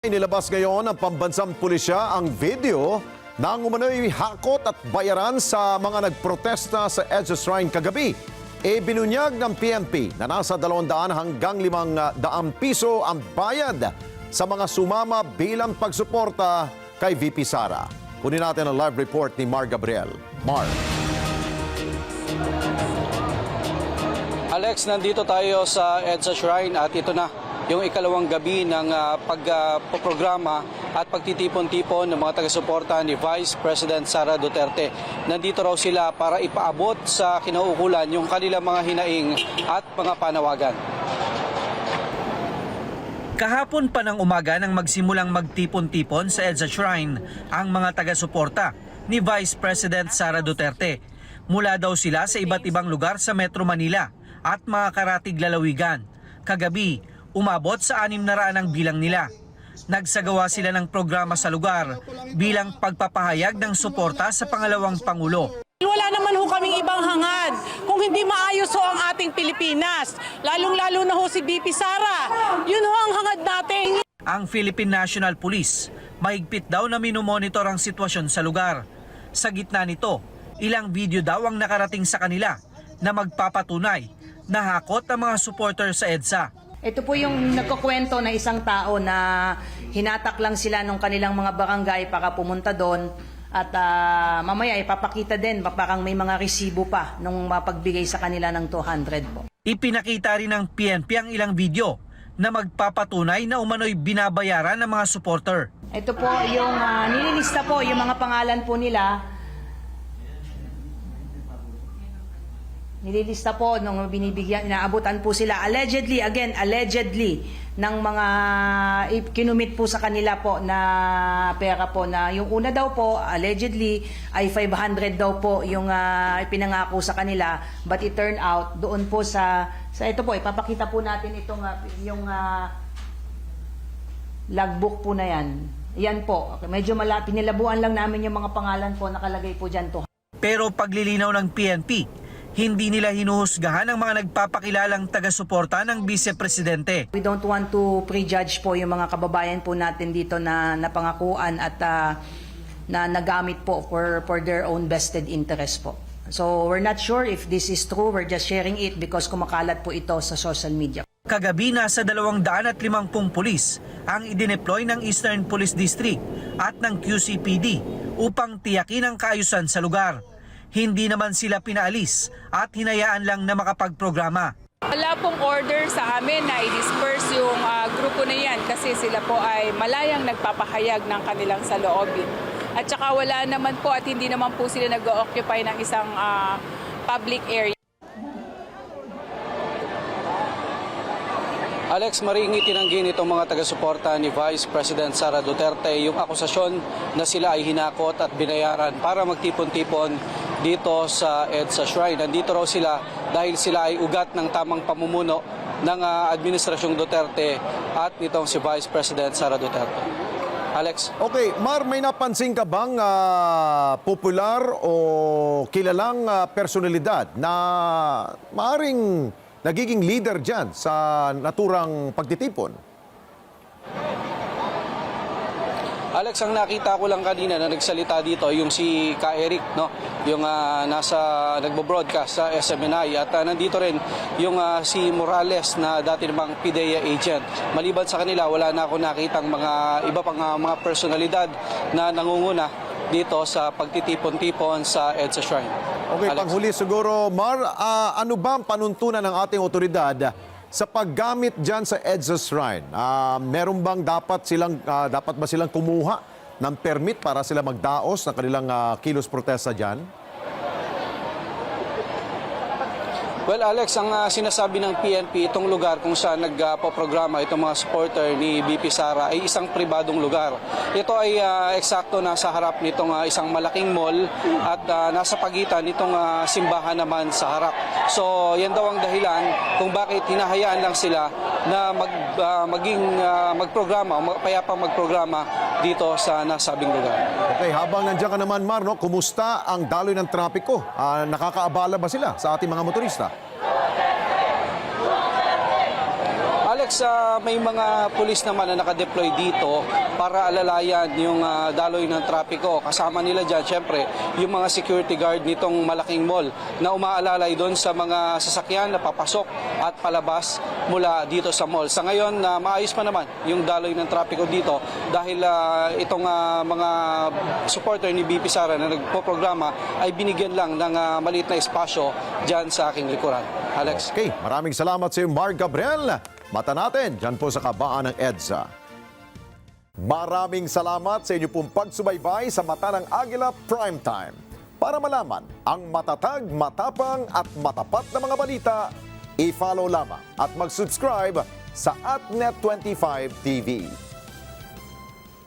Inilabas ngayon ng pambansang pulisya ang video ng umano'y hakot at bayaran sa mga nagprotesta sa EDSA Shrine kagabi. E binunyag ng PNP na nasa 200 hanggang 500 piso ang bayad sa mga sumama bilang pagsuporta kay VP Sara. Kunin natin ang live report ni Mar Gabriel. Mar. Alex, nandito tayo sa EDSA Shrine at ito na yung ikalawang gabi ng uh, pagprograma at pagtitipon-tipon ng mga taga-suporta ni Vice President Sara Duterte. Nandito raw sila para ipaabot sa kinaukulan yung kanilang mga hinaing at mga panawagan. Kahapon pa ng umaga nang magsimulang magtipon-tipon sa EDSA Shrine ang mga taga-suporta ni Vice President Sara Duterte. Mula daw sila sa iba't ibang lugar sa Metro Manila at mga karatig lalawigan. Kagabi, umabot sa anim na raan ang bilang nila. Nagsagawa sila ng programa sa lugar bilang pagpapahayag ng suporta sa pangalawang Pangulo. Wala naman ho kaming ibang hangad kung hindi maayos ho ang ating Pilipinas. Lalong-lalo na ho si BP Sara. Yun ho ang hangad natin. Ang Philippine National Police mahigpit daw na minomonitor ang sitwasyon sa lugar. Sa gitna nito, ilang video daw ang nakarating sa kanila na magpapatunay na hakot ang mga supporter sa EDSA. Ito po yung nagkukwento na isang tao na hinatak lang sila nung kanilang mga barangay para pumunta doon at ah, mamaya ipapakita din parang may mga resibo pa nung mapagbigay sa kanila ng 200 po. Ipinakita rin ng PNP ang ilang video na magpapatunay na umano'y binabayaran ng mga supporter. Ito po yung ah, nililista po yung mga pangalan po nila. Nililista po nung binibigyan, inaabutan po sila allegedly, again, allegedly, ng mga kinumit po sa kanila po na pera po na yung una daw po, allegedly, ay 500 daw po yung ah, ipinangako sa kanila. But it turned out, doon po sa, sa ito po, ipapakita po natin itong, ah, yung ah, logbook po na yan. Yan po. Medyo malapit. Nilabuan lang namin yung mga pangalan po nakalagay po dyan to. Pero paglilinaw ng PNP, hindi nila hinuhusgahan ang mga nagpapakilalang taga-suporta ng Vice Presidente. We don't want to prejudge po yung mga kababayan po natin dito na napangakuan at ah, na nagamit po for, for their own vested interest po. So we're not sure if this is true. We're just sharing it because kumakalat po ito sa social media. Kagabi nasa 250 pulis ang idineploy ng Eastern Police District at ng QCPD upang tiyakin ang kaayusan sa lugar. Hindi naman sila pinaalis at hinayaan lang na makapagprograma. Wala pong order sa amin na i-disperse yung ah, grupo na yan kasi sila po ay malayang nagpapahayag ng kanilang saloobin. At saka wala naman po at hindi naman po sila nag-occupy ng isang ah, public area. Alex Maringi tinanggi nitong mga taga-suporta ni Vice President Sara Duterte yung akusasyon na sila ay hinakot at binayaran para magtipon-tipon dito sa EDSA Shrine. Nandito raw sila dahil sila ay ugat ng tamang pamumuno ng ah, Administrasyong Duterte at nitong si Vice President Sara Duterte. Alex? Okay, Mar, may napansin ka bang ah, popular o kilalang ah, personalidad na maaring nagiging leader dyan sa naturang pagtitipon? Alex, ang nakita ko lang kanina na nagsalita dito yung si Ka Eric, no? Yung ah, nasa nagbo-broadcast sa SMNI at ah, nandito rin yung ah, si Morales na dati namang PIDEA agent. Maliban sa kanila, wala na ako nakitang mga iba pang ah, mga personalidad na nangunguna dito sa pagtitipon-tipon sa EDSA Shrine. Okay, Alex. panghuli siguro, Mar, ah, ano ba ang panuntunan ng ating otoridad sa paggamit dyan sa EDSA Shrine? Ah, meron bang dapat silang, ah, dapat ba silang kumuha ng permit para sila magdaos ng kanilang ah, kilos protesta dyan? Well, Alex, ang ah, sinasabi ng PNP, itong lugar kung saan nagpo-programa itong mga supporter ni BP Sara ay isang pribadong lugar. Ito ay ah, eksakto nasa harap nitong ah, isang malaking mall at ah, nasa pagitan nitong ah, simbahan naman sa harap. So, yan daw ang dahilan kung bakit hinahayaan lang sila na mag, ah, maging ah, magprograma, o mag- payapang magprograma dito sa nasabing lugar. Okay, habang nandiyan ka naman, Mar, no, kumusta ang daloy ng trapiko? Ah, nakakaabala ba sila sa ating mga motorista? Alex, Alex, ah, may mga pulis naman na nakadeploy dito para alalayan yung ah, daloy ng trapiko. Kasama nila dyan, syempre, yung mga security guard nitong malaking mall na umaalalay doon sa mga sasakyan na papasok at palabas mula dito sa mall. Sa ngayon, na maayos pa naman yung daloy ng trapiko dito dahil ah, itong ah, mga supporter ni BP Sara na nagpo-programa ay binigyan lang ng ah, maliit na espasyo dyan sa aking likuran. Alex. Okay, maraming salamat sa iyo, Mark Gabriel. Mata natin, dyan po sa kabaan ng EDSA. Maraming salamat sa inyo pong pagsubaybay sa Mata ng Agila Primetime. Para malaman ang matatag, matapang at matapat na mga balita, i-follow lamang at mag-subscribe sa AtNet25 TV.